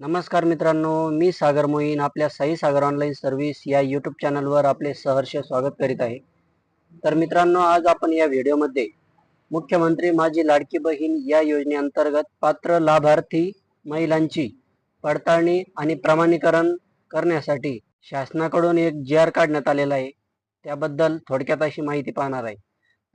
नमस्कार मित्रांनो मी सागर मोहीन आपल्या साई सागर ऑनलाईन सर्व्हिस या यूट्यूब चॅनलवर आपले सहर्ष स्वागत करीत आहे. तर मित्रांनो आज आपण या व्हिडिओमध्ये मुख्यमंत्री माझी लाडकी बहीण या योजनेअंतर्गत पात्र लाभार्थी महिलांची पडताळणी आणि प्रमाणीकरण करण्यासाठी शासनाकडून एक जी आर काढण्यात आलेला आहे. त्याबद्दल थोडक्यात अशी माहिती पाहणार आहे.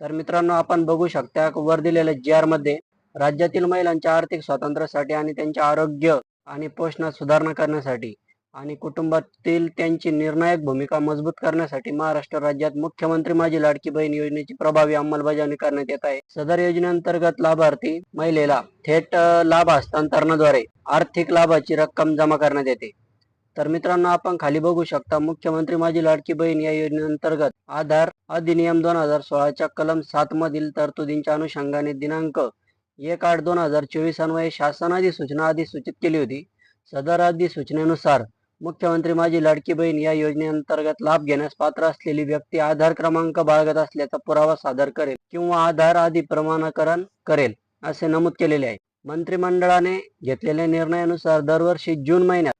तर मित्रांनो आपण बघू शकता वर दिलेल्या जी आरमध्ये राज्यातील महिलांच्या आर्थिक स्वातंत्र्यासाठी आणि त्यांचे आरोग्य आणि पोषणात सुधारणा करण्यासाठी आणि कुटुंबातील त्यांची निर्णायक भूमिका मजबूत करण्यासाठी महाराष्ट्र राज्यात मुख्यमंत्री माझी लाडकी बहीण योजनेची प्रभावी अंमलबजावणी करण्यात येत आहे. सदर योजनेअंतर्गत लाभार्थी महिलेला थेट लाभ हस्तांतरणाद्वारे आर्थिक लाभाची रक्कम जमा करण्यात येते. तर मित्रांनो आपण खाली बघू शकता मुख्यमंत्री माझी लाडकी बहीण या योजनेअंतर्गत आधार अधिनियम दोन हजार सोळाच्या कलम सात मधील तरतुदींच्या अनुषंगाने दिनांक एक आठ दोन हजार चोवीस अन्वये सूचना आधी सूचित केली होती. सदर अधिसूचनेनुसार मुख्यमंत्री माझी लाडकी बहीण या योजनेअंतर्गत लाभ घेण्यास पात्र असलेली व्यक्ती आधार क्रमांक बाळगत असल्याचा पुरावा सादर करेल किंवा आधार आधी प्रमाणीकरण करेल असे नमूद केलेले आहे. मंत्रिमंडळाने घेतलेल्या निर्णयानुसार दरवर्षी जून महिन्यात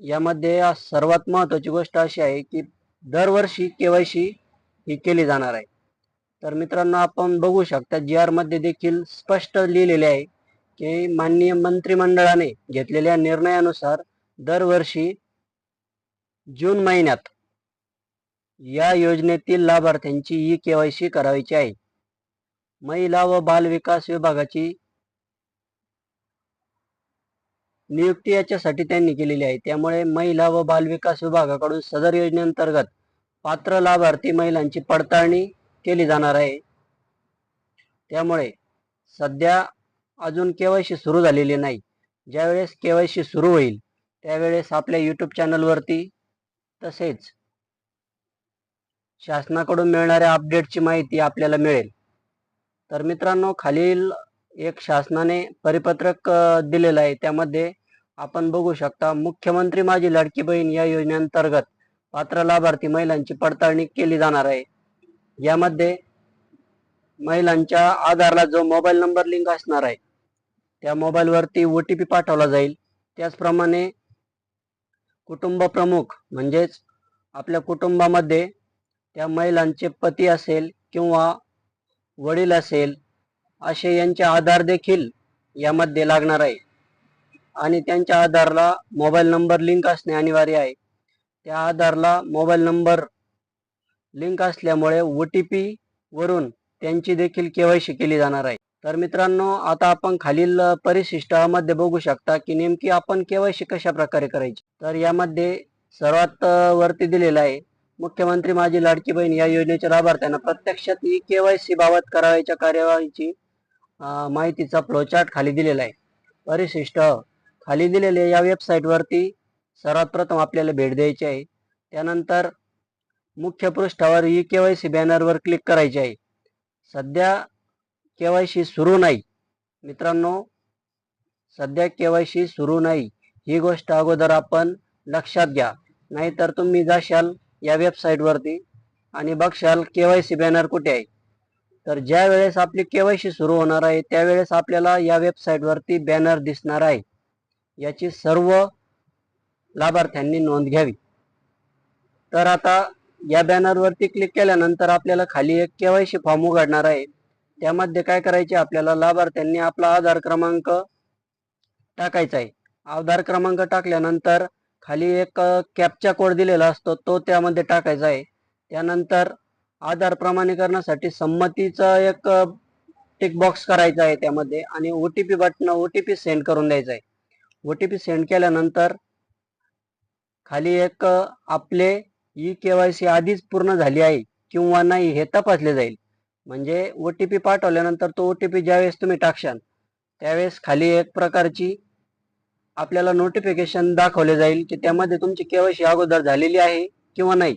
यामध्ये सर्वात महत्वाची गोष्ट अशी आहे की दरवर्षी केवायसी ही केली जाणार आहे. तर मित्रांनो आपण बघू शकता जी आरमध्ये देखील स्पष्ट लिहिलेले आहे की माननीय मंत्रिमंडळाने घेतलेल्या निर्णयानुसार दरवर्षी जून महिन्यात या योजनेतील लाभार्थ्यांची ई केवायसी करायची आहे. महिला व बाल विकास विभागाची नियुक्ती याच्यासाठी त्यांनी केलेली आहे. त्यामुळे महिला व बाल विकास विभागाकडून सदर योजनेअंतर्गत पात्र लाभार्थी महिलांची पडताळणी केली जाणार आहे. त्यामुळे सध्या अजून केवायसी सुरू झालेली नाही. ज्यावेळेस केवायसी सुरू होईल त्यावेळेस आपल्या यूट्यूब चॅनलवरती तसेच शासनाकडून मिळणाऱ्या अपडेटची माहिती आपल्याला मिळेल. तर मित्रांनो खालील एक शासनाने परिपत्रक दिलेलं आहे. त्यामध्ये आपण बघू शकता मुख्यमंत्री माझी लाडकी बहीण या योजनेअंतर्गत पात्र लाभार्थी महिलांची पडताळणी केली जाणार आहे. यामध्ये महिलांच्या आधारला जो मोबाईल नंबर लिंक असणार आहे त्या मोबाईलवरती ओ टी पी पाठवला जाईल. त्याचप्रमाणे कुटुंब प्रमुख म्हणजेच आपल्या कुटुंबामध्ये त्या महिलांचे पती असेल किंवा वडील असेल असे यांचे आधार देखील यामध्ये लागणार आहे. आणि त्यांच्या आधारला मोबाईल नंबर लिंक असणे अनिवार्य आहे. त्या आधारला मोबाईल नंबर लिंक असल्यामुळे ओ टी पी वरून त्यांची देखील केवायसी केली जाणार आहे. तर मित्रांनो आता आपण खालील परिशिष्टामध्ये बघू शकता की नेमकी आपण केवायसी कशा प्रकारे करायची. तर यामध्ये सर्वात वरती दिलेलं आहे मुख्यमंत्री माझी लाडकी बहीण या योजनेच्या लाभार्थ्यांना प्रत्यक्षात ई केवायसी बाबत करावयाच्या कार्यवाहीची माहितीचा फ्लोचार्ट खाली दिलेला आहे. परिशिष्ट खाली दिलेले या वेबसाईटवरती सर्वात प्रथम आपल्याला भेट द्यायची आहे. त्यानंतर मुख्य पृष्ठावर ई केवायसी बॅनरवर क्लिक करायचे आहे. सध्या केवायसी सुरू नाही. मित्रांनो सध्या केवायसी सुरू नाही. ही गोष्ट अगोदर आपण लक्षात घ्या. नाहीतर तुम्ही जाशाल या वेबसाईटवरती आणि बघशाल केवायसी बॅनर कुठे आहे. तर ज्या वेळेस आपली केवायसी सुरू होणार आहे त्यावेळेस आपल्याला या वेबसाईटवरती बॅनर दिसणार आहे. याची सर्व लाभार्थ्यांनी नोंद घ्यावी. तर आता या बॅनरवरती क्लिक केल्यानंतर आपल्याला खाली एक केवायसी फॉर्म उघडणार आहे. त्यामध्ये काय करायचे? आपल्याला लाभार्थ्यांनी आपला आधार क्रमांक टाकायचा आहे. आधार क्रमांक टाकल्यानंतर खाली एक कॅपचा कोड दिलेला असतो तो त्यामध्ये टाकायचा आहे. त्यानंतर आधार प्रमाणीकरणासाठी संमतीचा एक टिक बॉक्स करायचा आहे त्यामध्ये आणि O T P button O T P send करून द्यायचा आहे. ओ टी पी सेंड केल्यानंतर खाली एक आपले ई केवायसी आधीच पूर्ण झाली आहे किंवा नाही हे तपासले जाईल. म्हणजे ओ टी पी पाठवल्यानंतर तो ओ टी पी ज्यावेळेस तुम्ही टाकशाल त्यावेळेस खाली एक प्रकारची आपल्याला नोटिफिकेशन दाखवले जाईल की त्यामध्ये तुमची केवायसी अगोदर झालेली आहे किंवा नाही.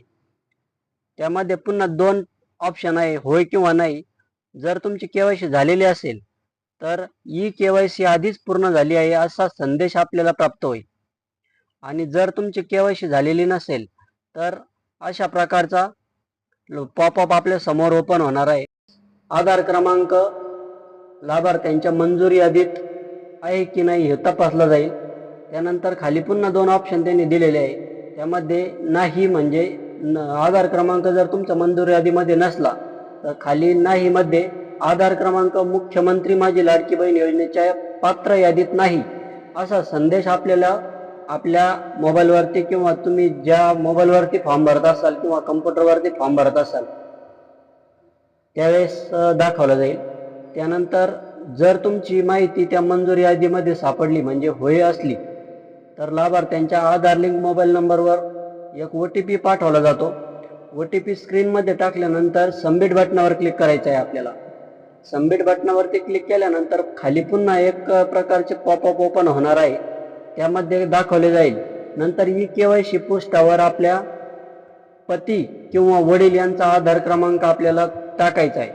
त्यामध्ये पुन्हा दोन ऑप्शन आहे होय किंवा नाही. जर तुमची केवायसी झालेली असेल तर ई केवायसी आधीच पूर्ण झाली आहे असा संदेश आपल्याला प्राप्त होईल. आणि जर तुमची केवायसी झालेली नसेल तर अशा प्रकारचा पॉपअप आपल्यासमोर ओपन होणार आहे. आधार क्रमांक लाभार्थ्यांच्या मंजुरी यादीत आहे की नाही हे तपासलं जाईल. त्यानंतर खाली पुन्हा दोन ऑप्शन त्यांनी दिलेले आहे. त्यामध्ये नाही म्हणजे न- आधार क्रमांक जर तुमचा मंजूर यादीमध्ये नसला तर खाली नाही मध्ये आधार क्रमांक मुख्यमंत्री माझी लाडकी बहीण योजनेच्या पात्र यादीत नाही असा संदेश आपल्याला आपल्या मोबाईलवरती किंवा तुम्ही ज्या मोबाईलवरती फॉर्म भरत असाल किंवा कम्प्युटरवरती फॉर्म भरत असाल त्यावेळेस दाखवला दाखवलं जाईल. त्यानंतर जर तुमची माहिती त्या मंजूर यादीमध्ये सापडली म्हणजे होय असली तर लाभार्थ्यांच्या आधार लिंक मोबाईल नंबरवर एक ओ टी पी पाठवला जातो. ओ टी पी स्क्रीनमध्ये टाकल्यानंतर सबमिट बटनावर क्लिक करायचं आहे आपल्याला. सबमिट बटनावरती क्लिक केल्यानंतर खाली पुन्हा एक प्रकारचे पॉपअप ओपन होणार आहे. त्यामध्ये दाखवले जाईल. नंतर ई के वाय सी पृष्ठावर आपल्या पती किंवा वडील यांचा आधार क्रमांक आपल्याला टाकायचा आहे.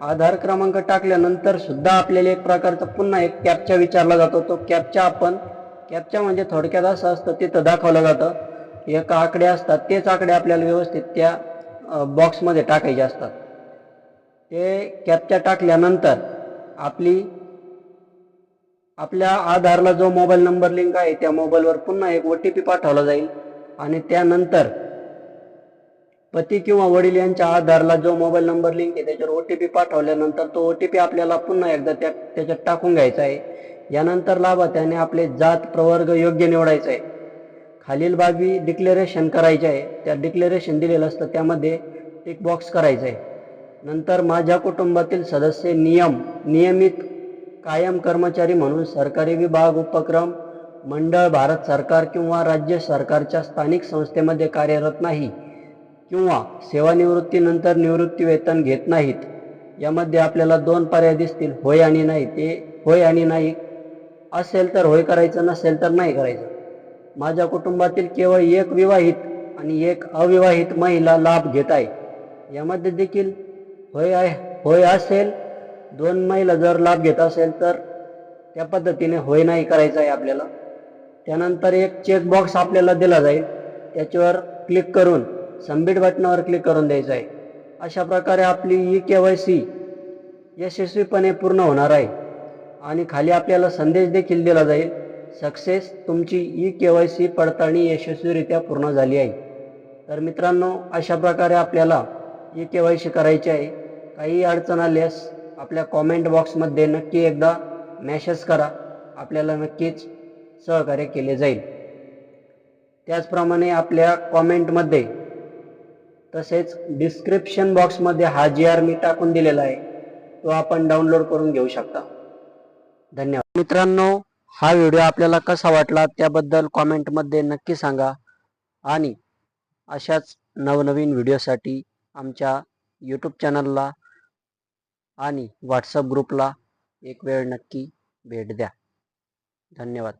आधार क्रमांक टाकल्यानंतर सुद्धा आपल्याला एक प्रकारचा पुन्हा एक कॅपचा विचारला जातो. तो कॅपचा आपण कॅपचा म्हणजे थोडक्यात असं असतं तिथं दाखवलं जातं. एक आकडे असतात तेच आकडे आपल्याला व्यवस्थित त्या बॉक्समध्ये टाकायचे असतात. ते कॅपच्या टाकल्यानंतर आपली आपल्या आधारला जो मोबाईल नंबर लिंक आहे त्या मोबाईलवर पुन्हा एक ओ टी पी पाठवला जाईल. आणि त्यानंतर पती किंवा वडील यांच्या आधारला जो मोबाईल नंबर लिंक आहे त्याच्यावर ओ टी पी पाठवल्यानंतर तो ओ टी पी आपल्याला पुन्हा एकदा त्या त्याच्यात टाकून घ्यायचा आहे. यानंतर लाभार्थ्याने आपले जात प्रवर्ग योग्य निवडायचा आहे. खालील बाबी डिक्लेरेशन करायचे आहे. त्या डिक्लेरेशन दिलेलं असतं त्यामध्ये टिक बॉक्स करायचं आहे. नंतर माझ्या कुटुंबातील सदस्य नियम नियमित कायम कर्मचारी म्हणून सरकारी विभाग उपक्रम मंडळ भारत सरकार किंवा राज्य सरकारच्या स्थानिक संस्थेमध्ये कार्यरत नाही किंवा सेवानिवृत्तीनंतर निवृत्ती वेतन घेत नाहीत. यामध्ये आपल्याला दोन पर्याय दिसतील होय आणि नाही. ते होय आणि नाही असेल तर होय करायचं नसेल तर नाही करायचं. माझ्या कुटुंबातील केवळ एक विवाहित आणि एक अविवाहित महिला लाभ घेत आहे. यामध्ये देखील होय आहे होय असेल दोन महिला जर लाभ घेत असेल तर त्या पद्धतीने होय नाही करायचं आहे आपल्याला. त्यानंतर एक चेक बॉक्स आपल्याला दिला जाईल. त्याच्यावर क्लिक करून सबमिट बटनावर क्लिक करून द्यायचं आहे. अशा प्रकारे आपली ई के वाय सी यशस्वीपणे पूर्ण होणार आहे. आणि खाली आपल्याला संदेश देखील दिला जाईल सक्सेस तुमची ई के वाय सी पडताळणी यशस्वीरित्या पूर्ण झाली आहे. तर मित्रांनो अशा प्रकारे आपल्याला ई के वाय सी करायची आहे. काही अडचण आल्यास आपल्या कॉमेंट बॉक्समध्ये नक्की एकदा मॅसेज करा. आपल्याला नक्कीच सहकार्य केले जाईल. त्याचप्रमाणे आपल्या कॉमेंटमध्ये तसेच डिस्क्रिप्शन बॉक्समध्ये हा जी आर मी टाकून दिलेला आहे. तो आपण डाउनलोड करून घेऊ शकता. धन्यवाद. मित्रांनो हा व्हिडिओ आपल्याला कसा वाटला त्याबद्दल कॉमेंटमध्ये नक्की सांगा. आणि अशाच नवनवीन व्हिडिओसाठी आमच्या यूट्यूब चॅनलला आणि व्हॉट्सअप ग्रुपला एक वेळ नक्की भेट द्या. धन्यवाद.